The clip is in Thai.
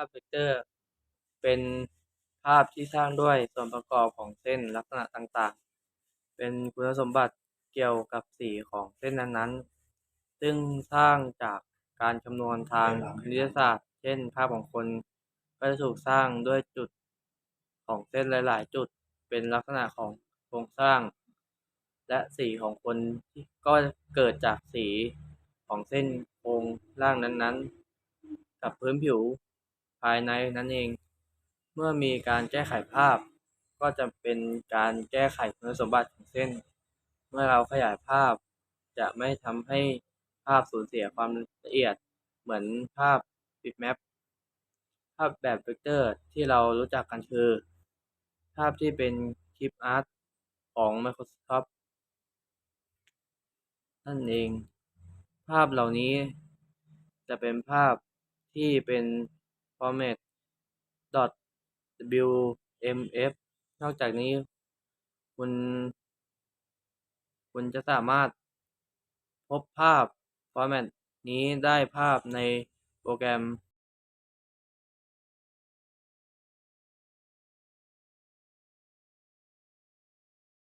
าพเวกเตอร์ เป็นภาพที่สร้างด้วยส่วนประกอบของเส้นลักษณะต่างๆ เป็นคุณสมบัติเกี่ยวกับสีของเส้นนั้นๆ ซึ่งสร้างจากการคำนวณทางคณิตศาสตร์ เช่น ภาพของคนก็จะถูกสร้างด้วยจุดของเส้นหลายๆ จุดเป็นลักษณะของโครงสร้าง และสีของคนก็เกิดจากสีของเส้นโครงร่างนั้นๆ กับพื้นผิว ภายในนั่นเอง เมื่อมีการแก้ไขภาพ ก็จะเป็นการแก้ไขคุณสมบัติของเส้น เมื่อเราขยายภาพ จะไม่ทำให้ภาพสูญเสียความละเอียดเหมือนภาพ bitmap ภาพแบบเวกเตอร์ที่เรารู้จักกันคือ ภาพที่เป็นคลิปอาร์ตของ Microsoft นั่นเอง ภาพเหล่านี้จะเป็นภาพที่เป็น format .wmf นอกจากนี้ คุณ คุณจะสามารถพบภาพ format นี้ได้ภาพในโปรแกรม